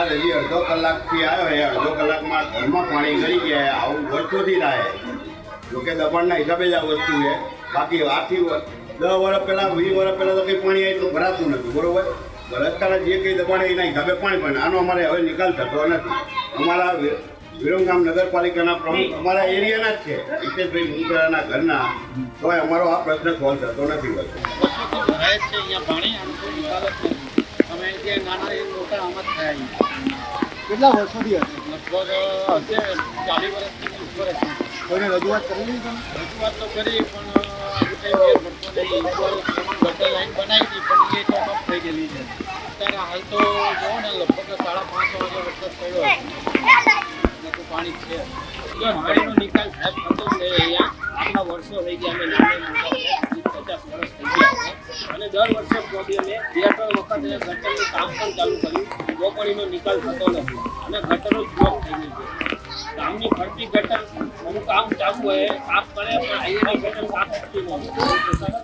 વરસાદ હજી અડધો કલાકથી આવ્યો એ અડધો કલાકમાં ઘરમાં પાણી ગળી ગયા આવું વર્ષોથી થાય. જોકે દબાણના હિસાબે જ આ વસ્તુ છે. બાકી આથી દસ વર્ષ પહેલાં, વીસ વર્ષ પહેલાં તો કંઈ પાણી એટલું ભરાતું નથી બરોબર? અત્યારે જે કંઈ દબાણ એના હિસાબે પાણી, પણ આનો અમારે હવે નિકાલ થતો નથી. અમારા વિરમગામ નગરપાલિકાના પ્રમુખ અમારા એરિયાના જ છે. હિતેશભાઈ મુંદરાના ઘરના. તો અમારો આ પ્રશ્ન સોલ્વ થતો નથી હોતો. જ નાના એ મોટા આમ જ થયા કેટલા વર્ષોથી હતી લગભગ હશે ચાલીસ વર્ષથી ઉપર કોઈને રજૂઆત કરેલી તમે? રજૂઆત તો કરી પણ હજુ કંઈ મેળ પડતો નહીં. ગટર લાઈન બનાવી હતી પણ એ તો કપ થઈ ગયેલી છે. અત્યારે હાલ તો જુઓ ને લગભગ સાડા પાંચ વાગે વરસાદ પડ્યો છે તો પાણી છે. પાણીનો નિકાલ સાહેબ થતો જ નહીં અહીંયા. આટલા વર્ષો થઈ ગયા અમે નાના મોટા પચાસ વર્ષ દર વર્ષે પ્રોબ્લેમે બે ત્રણ વખત ગટરનું કામ પણ ચાલુ કર્યું. તો નિકાલ થતો નથી અને ગટરો બ્લોક થઈ ગઈ છે. ગામની ફરતી ગટર એનું કામ ચાલુ હોય કામ કરે પણ અહીંયાની ગટર કામ થતી નથી.